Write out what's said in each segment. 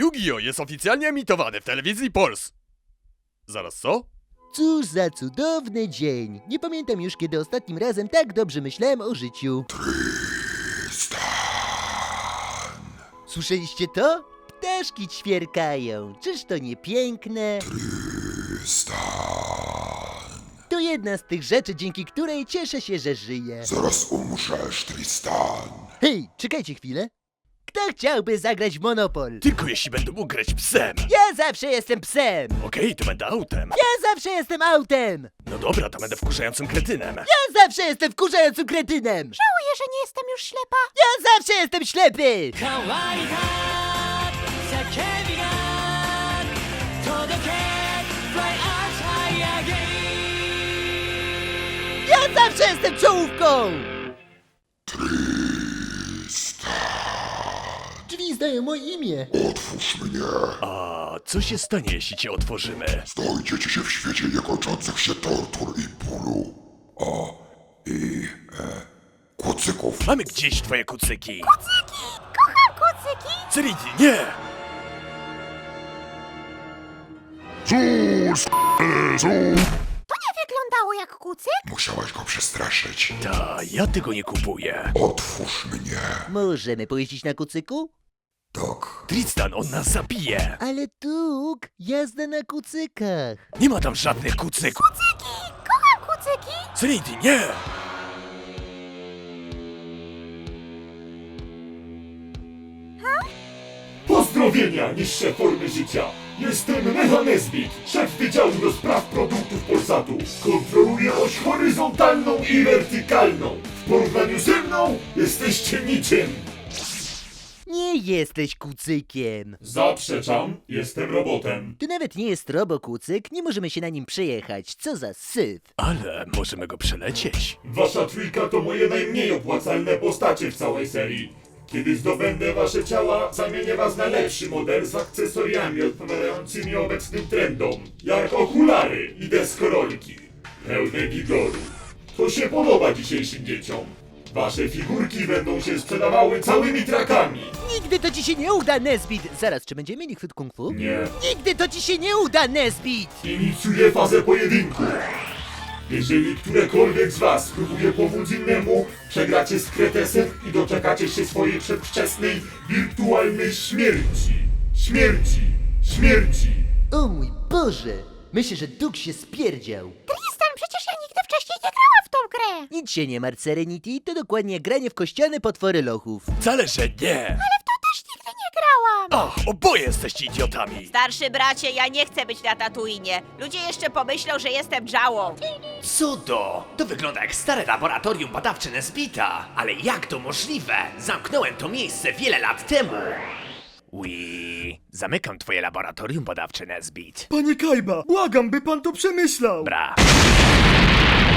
Yu-Gi-Oh! jest oficjalnie emitowany w telewizji Pols. Zaraz co? Cóż za cudowny dzień. Nie pamiętam już, kiedy ostatnim razem tak dobrze myślałem o życiu. Słyszeliście to? Ptaszki ćwierkają. Czyż to nie piękne? To jedna z tych rzeczy, dzięki której cieszę się, że żyję. Zaraz umrzesz, Tristan. Hej, czekajcie chwilę. Kto chciałby zagrać w Monopol? Tylko jeśli będę mógł grać psem. Ja zawsze jestem psem. Okej, to będę autem. Ja zawsze jestem autem. No dobra, to będę wkurzającym kretynem. Ja zawsze jestem wkurzającym kretynem. Żałuję, że nie jestem już ślepa. Ja zawsze jestem ślepy. 可愛いか叫びが届け Fly us high again Ja zawsze jestem czołówką. Znają moje imię. Otwórz mnie. A co się stanie, jeśli cię otworzymy? Znajdziecie się w świecie niekończących się tortur i bólu. O, i e, kucyków. Mamy gdzieś twoje kucyki. Kocham kucyki. Cyridi, nie! Cóż, Jezu! To nie wyglądało jak kucyk. Musiałaś go przestraszyć. Ta, ja tego nie kupuję. Otwórz mnie. Możemy pojeździć na kucyku? Tak. Tristan, on nas zabije. Ale tuk, jazda na kucykach. Nie ma tam żadnych kucyków. Kucyki. Kocham kucyki. Cyridi, nie! Pozdrowienia, niższe formy życia. Jestem Mechanezbit, szef Wydziału do Spraw Produktów Polsatu. Kontroluję oś horyzontalną i wertykalną. W porównaniu ze mną jesteście niczym. Nie jesteś kucykiem. Zaprzeczam, jestem robotem. To nawet nie jest robokucyk, nie możemy się na nim przejechać. Co za syf. Ale możemy go przelecieć. Wasza trójka to moje najmniej opłacalne postacie w całej serii. Kiedy zdobędę wasze ciała, zamienię was na lepszy model z akcesoriami odpowiadającymi obecnym trendom, jak okulary i deskorolki, pełne wigoru. To się podoba dzisiejszym dzieciom. Wasze figurki będą się sprzedawały całymi trakami. Nigdy to ci się nie uda, Nesbit. Zaraz, czy będziemy mieli chwyt kung fu? Nie. Nigdy to ci się nie uda, Nesbit. Inicjuję fazę pojedynku. Jeżeli którekolwiek z was spróbuje pomóc innemu, przegracie z Kretesem i doczekacie się swojej przedwczesnej, wirtualnej śmierci. Śmierci! Śmierci! O mój Boże. Myślę, że Duk się spierdział. Nic się nie martw, Serenity. To dokładnie granie w kościane potwory lochów. Wcale, że nie! Ale w to też nigdy nie grałam. Ach, oboje jesteście idiotami! Starszy bracie, ja nie chcę być na Tatooine. Ludzie jeszcze pomyślą, że jestem Jałą. Cudo! To wygląda jak stare laboratorium badawcze Nesbita. Ale jak to możliwe? Zamknąłem to miejsce wiele lat temu. Ui, zamykam twoje laboratorium badawcze, Nesbit. Panie Kajba, błagam, by pan to przemyślał! Bra,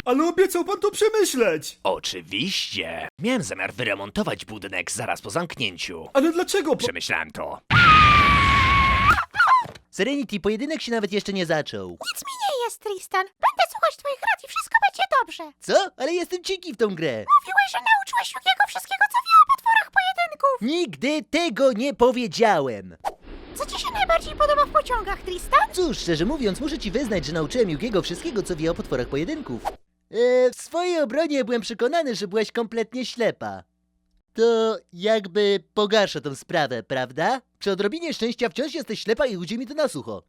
Ale obiecał pan to przemyśleć! oczywiście. Miałem zamiar wyremontować budynek zaraz po zamknięciu. Ale dlaczego po... Przemyślałem to. Serenity, pojedynek się nawet jeszcze nie zaczął. Nic mi nie jest, Tristan. Będę słuchać twoich rad i wszystko będzie dobrze. Co? Ale jestem cieki w tą grę. Mówiłeś, że nauczyłeś Jukiego wszystkiego, co wie o potworach pojedynków. Nigdy tego nie powiedziałem. Co ci się najbardziej podoba w pociągach, Tristan? Cóż, szczerze mówiąc, muszę ci wyznać, że nauczyłem Jugiego wszystkiego, co wie o potworach pojedynków. E, w swojej obronie byłem przekonany, że byłaś kompletnie ślepa. To jakby pogarsza tą sprawę, prawda? Przy odrobinie szczęścia wciąż jesteś ślepa i ludzi mi to na sucho.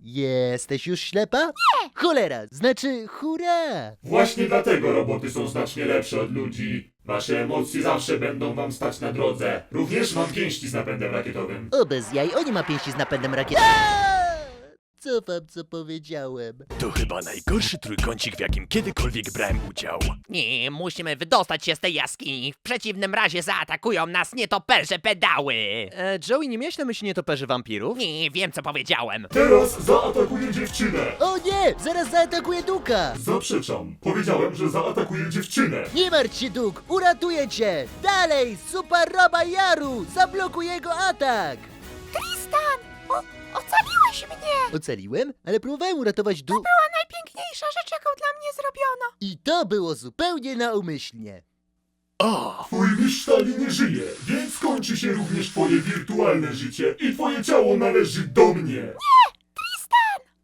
Jesteś już ślepa? Nie! Cholera, znaczy hurra! Właśnie dlatego roboty są znacznie lepsze od ludzi. Wasze emocje zawsze będą wam stać na drodze. Również mam pięści z napędem rakietowym. O, bez jaj, oni ma pięści z napędem rakiety. Cofam, co powiedziałem. To chyba najgorszy trójkącik, w jakim kiedykolwiek brałem udział. Nie, musimy wydostać się z tej jaskini. W przeciwnym razie zaatakują nas nietoperze pedały. E, Joey, nie miałeś na myśli nietoperzy wampirów? Nie, wiem co powiedziałem. Teraz zaatakuję dziewczynę. O nie! Zaraz zaatakuję Duka! Zaprzeczam. Powiedziałem, że zaatakuję dziewczynę. Nie martw się, Duk! Uratuję cię! Dalej! Super Roba Jaru! Zablokuj jego atak! Tristan! O, ocaliłeś mnie! Ocaliłem, ale próbowałem uratować Duk. Była najpiękniejsza rzecz, jaką dla mnie zrobiono. I to było zupełnie naumyślnie. O! Twój mistrz stali nie żyje, więc kończy się również twoje wirtualne życie i twoje ciało należy do mnie.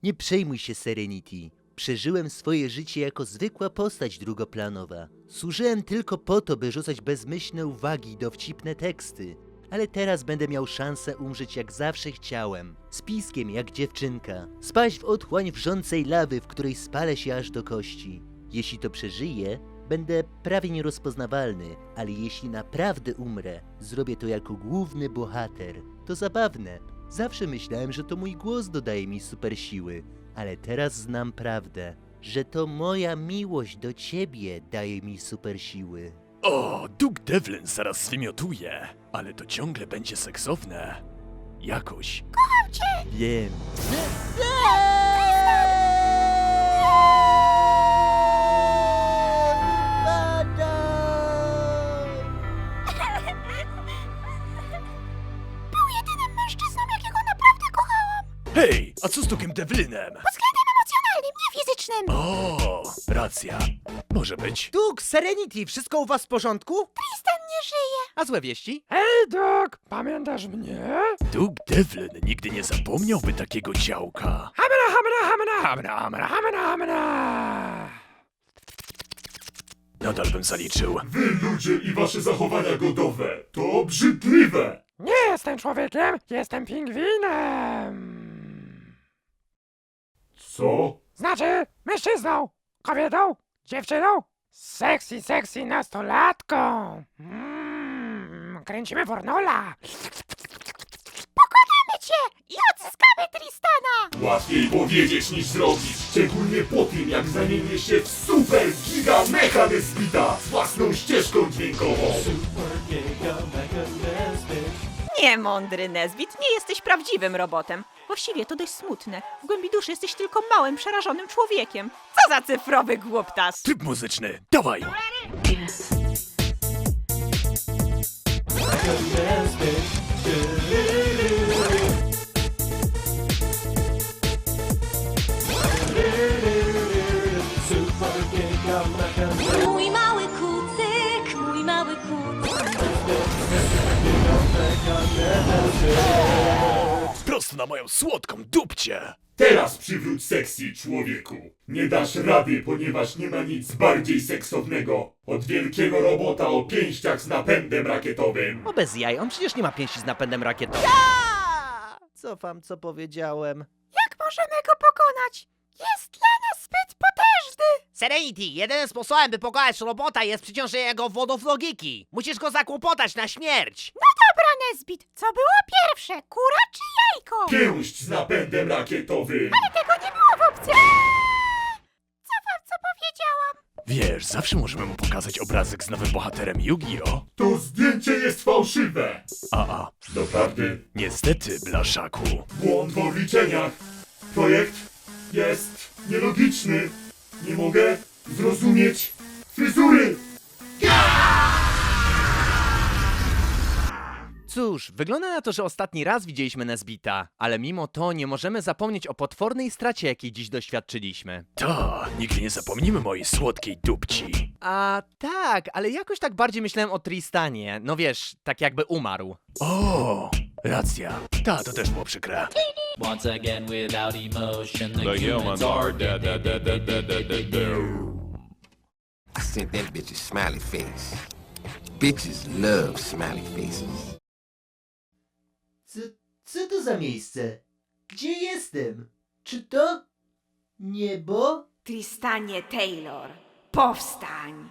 Nie przejmuj się, Serenity. Przeżyłem swoje życie jako zwykła postać drugoplanowa. Służyłem tylko po to, by rzucać bezmyślne uwagi i dowcipne teksty. Ale teraz będę miał szansę umrzeć jak zawsze chciałem. Z piskiem jak dziewczynka. Spaść w otchłań wrzącej lawy, w której spalę się aż do kości. Jeśli to przeżyję, będę prawie nierozpoznawalny, ale jeśli naprawdę umrę, zrobię to jako główny bohater. To zabawne. Zawsze myślałem, że to mój głos dodaje mi super siły, ale teraz znam prawdę, że to moja miłość do ciebie daje mi super siły. O, Duke Devlin zaraz zwymiotuje, ale to ciągle będzie seksowne. Jakoś. Wiem. Był jedynym mężczyzną, jakiego naprawdę kochałam. Hej, a co z Duke'em Devlinem? Pod względem emocjonalnym, nie fizycznym. O, racja. Może być. Duke, Serenity, wszystko u was w porządku? Tristan nie żyje. A złe wieści? Hej, Doc, pamiętasz mnie? Duke Devlin nigdy nie zapomniałby takiego działka. Hamna, hamna, hamna, hamna, hamna, hamna, hamna. Nadal bym zaliczył. Wy ludzie i wasze zachowania godowe to obrzydliwe. Nie jestem człowiekiem, jestem pingwinem. Co? Znaczy, mężczyzną, kobietą, dziewczyną, sexy, sexy nastolatką. Mm, kręcimy Warnola. Pokonamy cię i odzyskamy Tristana. Łatwiej powiedzieć niż zrobić, szczególnie po tym jak zamienię się w super giga mecha Nesbita z własną ścieżką dźwiękową. Nie, mądry Nesbit, nie jesteś prawdziwym robotem. Właściwie to dość smutne. W głębi duszy jesteś tylko małym, przerażonym człowiekiem. Co za cyfrowy głuptas! Tryb muzyczny, dawaj! Mój mały kucyk, mój mały kucyk. Prosto na moją słodką dupcie! Teraz przywróć seksji, człowieku. Nie dasz rady, ponieważ nie ma nic bardziej seksownego od wielkiego robota o pięściach z napędem rakietowym. O bez jaj, on przecież nie ma pięści z napędem rakietowym. Cofam, co powiedziałem. Jak możemy go pokonać? Jest dla nas zbyt potężny. Serenity, jedynym sposobem, by pokonać robota jest przeciążenie go wodą w logiki. Musisz go zakłopotać na śmierć. No dobra, Nesbit, co było pierwsze, kura czy jajko? Pięść z napędem rakietowym. Tego nie było w opcji. Co wam, co powiedziałam? Wiesz, zawsze możemy mu pokazać obrazek z nowym bohaterem Yu-Gi-Oh! To zdjęcie jest fałszywe. A, a, Doprawdy, niestety, blaszaku. błąd w obliczeniach. Projekt jest nielogiczny. Nie mogę zrozumieć fryzury. Cóż, wygląda na to, że ostatni raz widzieliśmy Nesbita, ale mimo to nie możemy zapomnieć o potwornej stracie, jakiej dziś doświadczyliśmy. Ta, nigdy nie zapomnimy mojej słodkiej dupci. A tak, ale jakoś tak bardziej myślałem o Tristanie. No wiesz, tak jakby umarł. O, racja. Ta, to też było przykre. Once again, without emotion, the, humans are dead, dead, dead, dead, dead, dead, dead, dead. I sent that bitch a smiley face. Bitches love smiley faces. Co, co to za miejsce? Gdzie jestem? Czy to niebo? Tristanie Taylor, powstań!